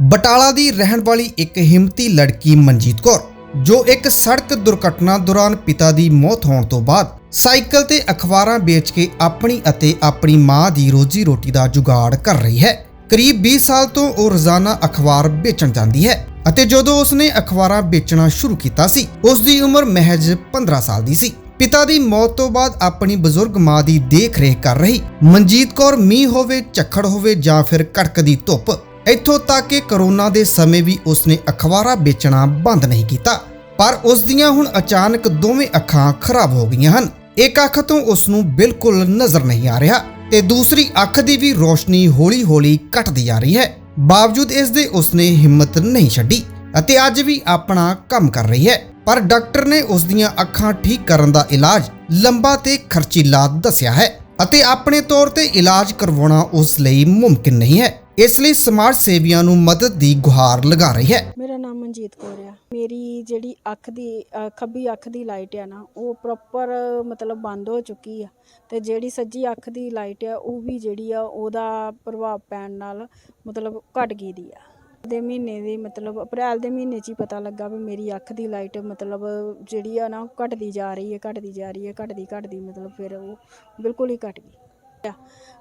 ਬਟਾਲਾ ਦੀ ਰਹਿਣ ਵਾਲੀ ਇੱਕ ਹਿੰਮਤੀ ਲੜਕੀ ਮਨਜੀਤ ਕੌਰ, ਜੋ ਇੱਕ ਸੜਕ ਦੁਰਘਟਨਾ ਦੌਰਾਨ ਪਿਤਾ ਦੀ ਮੌਤ ਹੋਣ ਤੋਂ ਬਾਅਦ ਸਾਈਕਲ ਤੇ ਅਖਬਾਰਾਂ ਵੇਚ ਕੇ ਆਪਣੀ ਅਤੇ ਆਪਣੀ ਮਾਂ ਦੀ ਰੋਜੀ ਰੋਟੀ ਦਾ ਜੁਗਾੜ ਕਰ ਰਹੀ ਹੈ। ਕਰੀਬ 20 ਸਾਲ ਤੋਂ ਉਹ ਰੋਜ਼ਾਨਾ ਅਖਬਾਰ ਵੇਚਣ ਜਾਂਦੀ ਹੈ ਅਤੇ ਜਦੋਂ ਉਸਨੇ ਅਖਬਾਰਾਂ ਵੇਚਣਾ ਸ਼ੁਰੂ ਕੀਤਾ ਸੀ ਉਸ ਦੀ ਉਮਰ ਮਹਿਜ 15 ਸਾਲ ਦੀ ਸੀ। ਪਿਤਾ ਦੀ ਮੌਤ ਤੋਂ ਬਾਅਦ ਆਪਣੀ ਬਜ਼ੁਰਗ ਮਾਂ ਦੀ ਦੇਖ-ਰੇਖ ਕਰ ਰਹੀ, ਮਨਜੀਤ ਕੌਰ ਮੀਂਹ ਹੋਵੇ, ਝੱਖੜ ਹੋਵੇ ਜਾਂ ਫਿਰ ਕੜਕਦੀ ਧੁੱਪ ਇੱਥੋਂ ਤੱਕ ਕਿ ਕਰੋਨਾ ਦੇ ਸਮੇਂ ਵੀ ਉਸਨੇ ਅਖਬਾਰਾਂ ਵੇਚਣਾ ਬੰਦ ਨਹੀਂ ਕੀਤਾ। ਪਰ ਉਸ ਦੀਆਂ ਹੁਣ ਅਚਾਨਕ ਦੋਵੇਂ ਅੱਖਾਂ ਖਰਾਬ ਹੋ ਗਈਆਂ ਹਨ। ਇੱਕ ਅੱਖ ਤੋਂ ਉਸ ਨੂੰ ਬਿਲਕੁਲ ਨਜ਼ਰ ਨਹੀਂ ਆ ਰਿਹਾ ਤੇ ਦੂਸਰੀ ਅੱਖ ਦੀ ਵੀ ਰੋਸ਼ਨੀ ਹੌਲੀ-ਹੌਲੀ ਘਟਦੀ ਜਾ ਰਹੀ ਹੈ। ਬਾਵਜੂਦ ਇਸ ਦੇ ਉਸਨੇ ਹਿੰਮਤ ਨਹੀਂ ਛੱਡੀ ਅਤੇ ਅੱਜ ਵੀ ਆਪਣਾ ਕੰਮ ਕਰ ਰਹੀ ਹੈ। ਪਰ ਡਾਕਟਰ ਨੇ ਉਸ ਦੀਆਂ ਅੱਖਾਂ ਠੀਕ ਕਰਨ ਦਾ ਇਲਾਜ ਲੰਬਾ ਤੇ ਖਰਚੀਲਾ ਦੱਸਿਆ ਹੈ ਅਤੇ ਆਪਣੇ ਤੌਰ ਤੇ ਇਲਾਜ ਕਰਵਾਉਣਾ ਉਸ ਲਈ ਮੁਮਕਿਨ ਨਹੀਂ ਹੈ। ਇਸ ਲਈ ਸਮਾਜ ਸੇਵੀਆਂ ਨੂੰ ਮਦਦ ਦੀ ਗੁਹਾਰ ਲਗਾ ਰਹੀ ਹੈ। ਮੇਰਾ ਨਾਮ ਮਨਜੀਤ ਕੌਰ ਆ। ਮੇਰੀ ਜਿਹੜੀ ਅੱਖ ਦੀ ਅ, ਖੱਬੀ ਅੱਖ ਦੀ ਲਾਈਟ ਆ ਨਾ ਉਹ ਪ੍ਰੋਪਰ ਮਤਲਬ ਬੰਦ ਹੋ ਚੁੱਕੀ ਆ। ਤੇ ਜਿਹੜੀ ਸੱਜੀ ਅੱਖ ਦੀ ਲਾਈਟ ਆ ਉਹ ਵੀ ਜਿਹੜੀ ਆ ਉਹਦਾ ਪ੍ਰਭਾਵ ਪੈਣ ਨਾਲ ਮਤਲਬ ਘਟ ਗਈ ਦੀ ਆ। ਦੇ ਮਹੀਨੇ ਦੀ ਮਤਲਬ ਅਪ੍ਰੈਲ ਦੇ ਮਹੀਨੇ 'ਚ ਹੀ ਪਤਾ ਲੱਗਾ ਵੀ ਮੇਰੀ ਅੱਖ ਦੀ ਲਾਈਟ ਮਤਲਬ ਜਿਹੜੀ ਆ ਨਾ ਉਹ ਘਟਦੀ ਜਾ ਰਹੀ ਹੈ ਘਟਦੀ ਜਾ ਰਹੀ ਹੈ ਘਟਦੀ ਘਟਦੀ ਮਤਲਬ ਫਿਰ ਉਹ ਬਿਲਕੁਲ ਹੀ ਘਟ ਗਈ।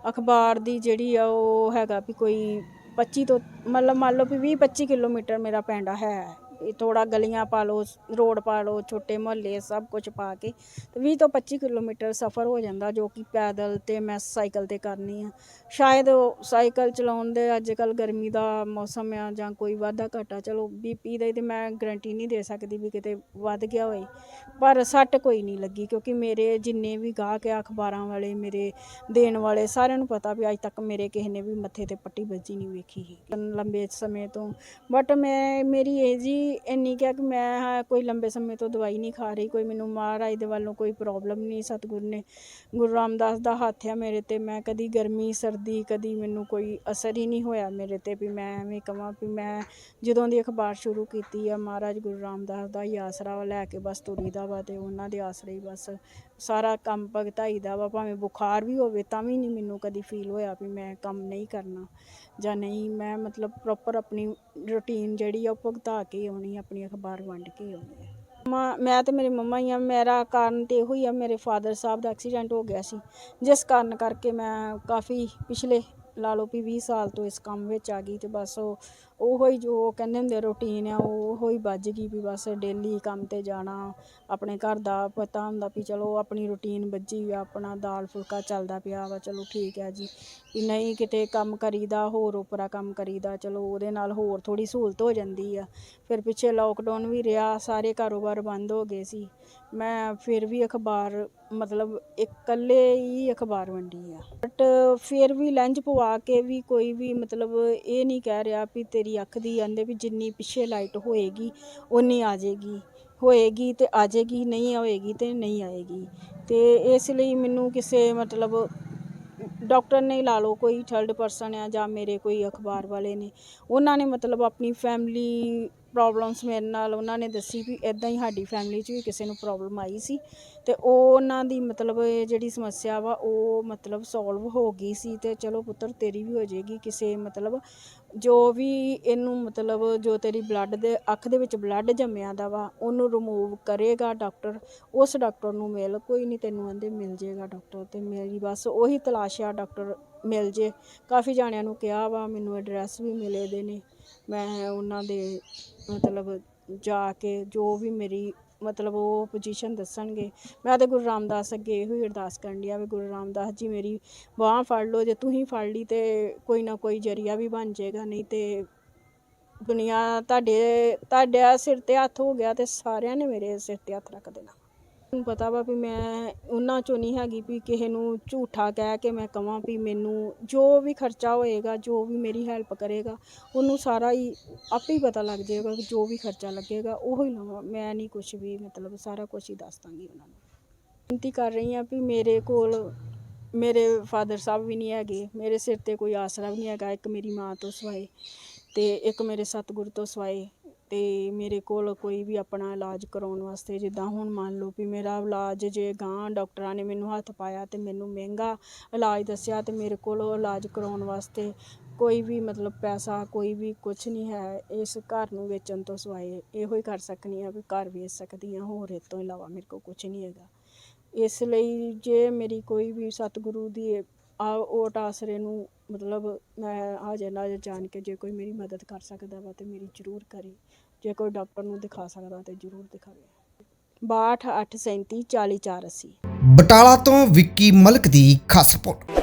ਅਖਬਾਰ ਦੀ ਜਿਹੜੀ ਆ ਉਹ ਹੈਗਾ ਵੀ ਕੋਈ 25 ਤੋਂ ਮਤਲਬ ਮੰਨ ਲਓ ਵੀ 20 25 ਕਿਲੋਮੀਟਰ ਮੇਰਾ ਪਿੰਡ ਹੈ। ਥੋੜਾ ਗਲੀਆਂ ਪਾ ਲਓ, ਰੋਡ ਪਾ ਲਓ, ਛੋਟੇ ਮੁਹੱਲੇ ਸਭ ਕੁਝ ਪਾ ਕੇ ਤੇ 20 ਤੋਂ 25 ਕਿਲੋਮੀਟਰ ਸਫ਼ਰ ਹੋ ਜਾਂਦਾ ਜੋ ਕਿ ਪੈਦਲ ਤੇ ਮੈਂ ਸਾਈਕਲ ਤੇ ਕਰਨੀ ਆ। ਸ਼ਾਇਦ ਉਹ ਸਾਈਕਲ ਚਲਾਉਣ ਦੇ ਅੱਜ ਕੱਲ ਗਰਮੀ ਦਾ ਮੌਸਮ ਆ ਜਾਂ ਕੋਈ ਵਾਧਾ ਘਾਟਾ, ਚਲੋ ਬੀਪੀ ਦਾ ਤੇ ਮੈਂ ਗਰੰਟੀ ਨਹੀਂ ਦੇ ਸਕਦੀ ਵੀ ਕਿਤੇ ਵੱਧ ਗਿਆ ਹੋਏ ਪਰ ਸੱਟ ਕੋਈ ਨਹੀਂ ਲੱਗੀ ਕਿਉਂਕਿ ਮੇਰੇ ਜਿੰਨੇ ਵੀ ਗਾਹਕ ਆ, ਅਖਬਾਰਾਂ ਵਾਲੇ, ਮੇਰੇ ਦੇਣ ਵਾਲੇ ਸਾਰਿਆਂ ਨੂੰ ਪਤਾ ਵੀ ਅੱਜ ਤੱਕ ਮੇਰੇ ਕਿਸੇ ਨੇ ਵੀ ਮੱਥੇ ਤੇ ਪੱਟੀ ਵੱਜੀ ਨਹੀਂ ਵੇਖੀ ਸੀ ਲੰਬੇ ਸਮੇਂ ਤੋਂ। ਬਟ ਮੈਂ, ਮੇਰੀ ਏਜ ਹੀ ਇੰਨੀ ਕਿਹਾ ਕਿ ਮੈਂ ਹਾਂ, ਕੋਈ ਲੰਬੇ ਸਮੇਂ ਤੋਂ ਦਵਾਈ ਨਹੀਂ ਖਾ ਰਹੀ ਕੋਈ ਮੈਨੂੰ ਮਹਾਰਾਜ ਦੇ ਵੱਲੋਂ ਕੋਈ ਪ੍ਰੋਬਲਮ ਨਹੀਂ ਸਤਿਗੁਰ ਨੇ ਗੁਰੂ ਰਾਮਦਾਸ ਦਾ ਹੱਥ ਆ ਮੇਰੇ ਤੇ ਮੈਂ ਕਦੀ ਗਰਮੀ ਸਰਦੀ ਕਦੀ ਮੈਨੂੰ ਕੋਈ ਅਸਰ ਹੀ ਨਹੀਂ ਹੋਇਆ ਮੇਰੇ ਤੇ ਵੀ ਮੈਂ ਐਵੇਂ ਕਹਾਂ ਵੀ ਮੈਂ ਜਦੋਂ ਦੀ ਅਖਬਾਰ ਸ਼ੁਰੂ ਕੀਤੀ ਆ ਮਹਾਰਾਜ ਗੁਰੂ ਰਾਮਦਾਸ ਦਾ ਹੀ ਆਸਰਾ ਲੈ ਕੇ ਬਸ ਤੁਰੀ ਦਾ ਵਾ ਤੇ ਉਹਨਾਂ ਦੇ ਆਸਰੇ ਹੀ ਬਸ ਸਾਰਾ ਕੰਮ ਭਗਤਾਈ ਦਾ ਵਾ, ਭਾਵੇਂ ਬੁਖਾਰ ਵੀ ਹੋਵੇ ਤਾਂ ਵੀ ਨਹੀਂ ਮੈਨੂੰ ਕਦੀ ਫੀਲ ਹੋਇਆ ਵੀ ਮੈਂ ਕੰਮ ਨਹੀਂ ਕਰਨਾ ਜਾਂ ਨਹੀਂ, ਮੈਂ ਮਤਲਬ ਪ੍ਰੋਪਰ ਆਪਣੀ ਰੁਟੀਨ ਜਿਹੜੀ ਆ ਉਹ ਭੁਗਤਾ ਕੇ ਆਉਣੀ ਆਪਣੀ ਅਖਬਾਰ ਵੰਡ ਕੇ ਆਉਣੀ ਆ। ਮਾਂ, ਮੈਂ ਤੇ ਮੇਰੇ ਮੰਮਾ ਹੀ ਆ, ਮੇਰਾ ਕਾਰਨ ਤੇ ਇਹੋ ਹੀ ਆ, ਮੇਰੇ ਫਾਦਰ ਸਾਹਿਬ ਦਾ ਐਕਸੀਡੈਂਟ ਹੋ ਗਿਆ ਸੀ। ਜਿਸ ਕਾਰਨ ਕਰਕੇ ਮੈਂ ਕਾਫੀ ਪਿਛਲੇ ਲਾ ਲਓ ਵੀ 20 ਸਾਲ ਤੋਂ ਇਸ ਕੰਮ ਵਿੱਚ ਆ ਗਈ ਤੇ ਬਸ ਉਹ, ਉਹੋ ਹੀ ਜੋ ਕਹਿੰਦੇ ਹੁੰਦੇ ਰੁਟੀਨ ਆ, ਉਹ ਉਹੋ ਹੀ ਵੱਜ ਗਈ ਵੀ ਬਸ ਡੇਲੀ ਕੰਮ ਤੇ ਜਾਣਾ, ਆਪਣੇ ਘਰ ਦਾ ਪਤਾ ਹੁੰਦਾ ਵੀ ਚਲੋ ਆਪਣੀ ਰੁਟੀਨ ਵੱਜੀ ਆ, ਆਪਣਾ ਦਾਲ ਫੁਲਕਾ ਚੱਲਦਾ ਪਿਆ ਵਾ, ਚਲੋ ਠੀਕ ਹੈ ਜੀ। ਵੀ ਨਹੀਂ ਕਿਤੇ ਕੰਮ ਕਰੀਦਾ, ਹੋਰ ਉਪਰਾ ਕੰਮ ਕਰੀਦਾ, ਚਲੋ ਉਹਦੇ ਨਾਲ ਹੋਰ ਥੋੜੀ ਸਹੂਲਤ ਹੋ ਜਾਂਦੀ ਆ। ਫਿਰ ਪਿੱਛੇ ਲੋਕਡਾਊਨ ਵੀ ਰਿਹਾ, ਸਾਰੇ ਕਾਰੋਬਾਰ ਬੰਦ ਹੋ ਗਏ ਸੀ। ਮੈਂ ਫਿਰ ਵੀ ਅਖਬਾਰ, ਮਤਲਬ ਇਕੱਲੇ ਹੀ ਅਖਬਾਰ ਵੰਡੀ ਆ। ਬਟ ਫਿਰ ਵੀ ਲੈਂਜ ਪਵਾ ਕੇ ਵੀ ਕੋਈ ਵੀ ਮਤਲਬ ਇਹ ਨਹੀਂ ਕਹਿ ਰਿਹਾ ਵੀ ਤੇਰੀ ਅੱਖ ਦੀ ਆਂਦੇ ਵੀ ਜਿੰਨੀ ਪਿੱਛੇ ਲਾਈਟ ਹੋਏਗੀ ਉਨੀ ਆ ਜਾਏਗੀ। ਹੋਏਗੀ ਤੇ ਆ ਜਾਏਗੀ, ਨਹੀਂ ਹੋਏਗੀ ਤੇ ਨਹੀਂ ਆਏਗੀ। ਤੇ ਇਸ ਲਈ ਮੈਨੂੰ ਕਿਸੇ ਮਤਲਬ ਡਾਕਟਰ ਨੇ ਲਾ ਲਓ ਕੋਈ ਥਰਡ ਪਰਸਨ ਆ ਜਾਂ ਮੇਰੇ ਕੋਈ ਅਖਬਾਰ ਵਾਲੇ ਨੇ, ਉਹਨਾਂ ਨੇ ਮਤਲਬ ਆਪਣੀ ਫੈਮਿਲੀ ਪ੍ਰੋਬਲਮਸ ਮੇਰੇ ਨਾਲ ਉਹਨਾਂ ਨੇ ਦੱਸੀ ਵੀ ਇਦਾਂ ਹੀ ਸਾਡੀ ਫੈਮਿਲੀ 'ਚ ਵੀ ਕਿਸੇ ਨੂੰ ਪ੍ਰੋਬਲਮ ਆਈ ਸੀ ਤੇ ਉਹ ਉਹਨਾਂ ਦੀ ਮਤਲਬ ਇਹ ਜਿਹੜੀ ਸਮੱਸਿਆ ਵਾ ਉਹ ਮਤਲਬ ਸੋਲਵ ਹੋ ਗਈ ਸੀ ਤੇ ਚਲੋ ਪੁੱਤਰ ਤੇਰੀ ਵੀ ਹੋ ਜਾਏਗੀ ਕਿਸੇ ਮਤਲਬ ਜੋ ਵੀ ਇਹਨੂੰ ਮਤਲਬ ਜੋ ਤੇਰੀ ਬਲੱਡ ਦੇ ਅੱਖ ਦੇ ਵਿੱਚ ਬਲੱਡ ਜੰਮਿਆ ਦਾ ਵਾ, ਉਹਨੂੰ ਰਿਮੂਵ ਕਰੇਗਾ ਡਾਕਟਰ ਉਸ ਡਾਕਟਰ ਨੂੰ ਮਿਲ, ਕੋਈ ਨਹੀਂ ਤੈਨੂੰ ਆਂਦੇ ਮਿਲ ਜੇਗਾ ਡਾਕਟਰ ਤੇ ਮੇਰੀ ਬਸ ਉਹੀ ਤਲਾਸ਼ ਆ ਡਾਕਟਰ ਮਿਲ ਜੇ। ਕਾਫੀ ਜਾਣਿਆਂ ਨੂੰ ਕਿਹਾ ਵਾ, ਮੈਨੂੰ ਐਡਰੈਸ ਵੀ ਮਿਲੇ ਦੇ ਨੇ। ਮੈਂ ਉਹਨਾਂ ਦੇ ਮਤਲਬ ਜਾ ਕੇ ਜੋ ਵੀ ਮੇਰੀ ਮਤਲਬ ਉਹ ਪੋਜੀਸ਼ਨ ਦੱਸਣਗੇ। ਮੈਂ ਤਾਂ ਗੁਰੂ ਰਾਮਦਾਸ ਅੱਗੇ ਇਹੋ ਹੀ ਅਰਦਾਸ ਕਰਨ ਡਈ ਆ ਵੀ ਗੁਰੂ ਰਾਮਦਾਸ ਜੀ, ਮੇਰੀ ਬਾਹ ਫੜ ਲਓ। ਜੇ ਤੁਸੀਂ ਫੜ ਲਈ ਤੇ ਕੋਈ ਨਾ ਕੋਈ ਜਰੀਆ ਵੀ ਬਣ ਜਾਏਗਾ। ਨਹੀਂ ਤੇ ਦੁਨੀਆ ਤੁਹਾਡੇ ਤੁਹਾਡੇ ਸਿਰ ਤੇ ਹੱਥ ਹੋ ਗਿਆ ਤੇ ਸਾਰਿਆਂ ਨੇ ਮੇਰੇ ਸਿਰ ਤੇ ਹੱਥ ਰੱਖ ਦੇਣਾ। ਮੈਨੂੰ ਪਤਾ ਵਾ ਵੀ ਮੈਂ ਉਹਨਾਂ ਚੋਂ ਨਹੀਂ ਹੈਗੀ ਵੀ ਕਿਸੇ ਨੂੰ ਝੂਠਾ ਕਹਿ ਕੇ ਮੈਂ ਕਹਾਂ ਵੀ ਮੈਨੂੰ ਜੋ ਵੀ ਖਰਚਾ ਹੋਏਗਾ, ਜੋ ਵੀ ਮੇਰੀ ਹੈਲਪ ਕਰੇਗਾ, ਉਹਨੂੰ ਸਾਰਾ ਹੀ ਆਪੇ ਹੀ ਪਤਾ ਲੱਗ ਜਾਏਗਾ ਕਿ ਜੋ ਵੀ ਖਰਚਾ ਲੱਗੇਗਾ, ਉਹ ਹੀ ਲਵਾਂ। ਮੈਂ ਨਹੀਂ ਕੁਝ ਵੀ ਮਤਲਬ ਸਾਰਾ ਕੁਝ ਹੀ ਦੱਸ ਦਾਂਗੀ ਉਹਨਾਂ ਨੂੰ। ਬੇਨਤੀ ਕਰ ਰਹੀ ਹਾਂ ਵੀ ਮੇਰੇ ਕੋਲ ਮੇਰੇ ਫਾਦਰ ਸਾਹਿਬ ਵੀ ਨਹੀਂ ਹੈਗੇ, ਮੇਰੇ ਸਿਰ ਤੇ ਕੋਈ ਆਸਰਾ ਵੀ ਨਹੀਂ ਹੈਗਾ, ਇੱਕ ਮੇਰੀ ਮਾਂ ਤੋਂ ਸਿਵਾਏ ਤੇ ਇੱਕ ਮੇਰੇ ਸਤਿਗੁਰ ਤੋਂ ਸਿਵਾਏ। ਤੇ ਮੇਰੇ ਕੋਲ ਕੋਈ ਵੀ ਆਪਣਾ ਇਲਾਜ ਕਰਵਾਉਣ ਵਾਸਤੇ ਜਿੱਦਾਂ ਹੁਣ ਮੰਨ ਲਓ ਵੀ ਮੇਰਾ ਇਲਾਜ ਜੇ ਗਾਂ ਡਾਕਟਰਾਂ ਨੇ ਮੈਨੂੰ ਹੱਥ ਪਾਇਆ ਅਤੇ ਮੈਨੂੰ ਮਹਿੰਗਾ ਇਲਾਜ ਦੱਸਿਆ ਅਤੇ ਮੇਰੇ ਕੋਲ ਉਹ ਇਲਾਜ ਕਰਵਾਉਣ ਵਾਸਤੇ ਕੋਈ ਵੀ ਮਤਲਬ ਪੈਸਾ ਕੋਈ ਵੀ ਕੁਛ ਨਹੀਂ ਹੈ, ਇਸ ਘਰ ਨੂੰ ਵੇਚਣ ਤੋਂ ਸਿਵਾਏ ਇਹੋ ਹੀ ਕਰ ਸਕਦੀ ਹਾਂ ਵੀ ਘਰ ਵੇਚ ਸਕਦੀ ਹਾਂ, ਹੋਰ ਇਹ ਤੋਂ ਇਲਾਵਾ ਮੇਰੇ ਕੋਲ ਕੁਛ ਨਹੀਂ ਹੈਗਾ। ਇਸ ਲਈ ਜੇ ਮੇਰੀ ਕੋਈ ਵੀ ਸਤਿਗੁਰੂ ਦੀ ਆ ਓਟ ਆਸਰੇ ਨੂੰ ਮਤਲਬ ਮੈਂ ਹਾਜ਼ਰ ਨਾਜ਼ਰ ਜਾਣ ਕੇ ਜੇ ਕੋਈ ਮੇਰੀ ਮਦਦ ਕਰ ਸਕਦਾ ਵਾ ਤੇ ਮੇਰੀ ਜ਼ਰੂਰ ਕਰੇ। ਜੇ ਕੋਈ ਡਾਕਟਰ ਨੂੰ ਦਿਖਾ ਸਕਦਾ ਤੇ ਜ਼ਰੂਰ ਦਿਖਾਵੇ। 62 837 40 480 ਬਟਾਲਾ ਤੋਂ ਵਿੱਕੀ ਮਲਕ ਦੀ ਖਾਸ ਰਿਪੋਰਟ।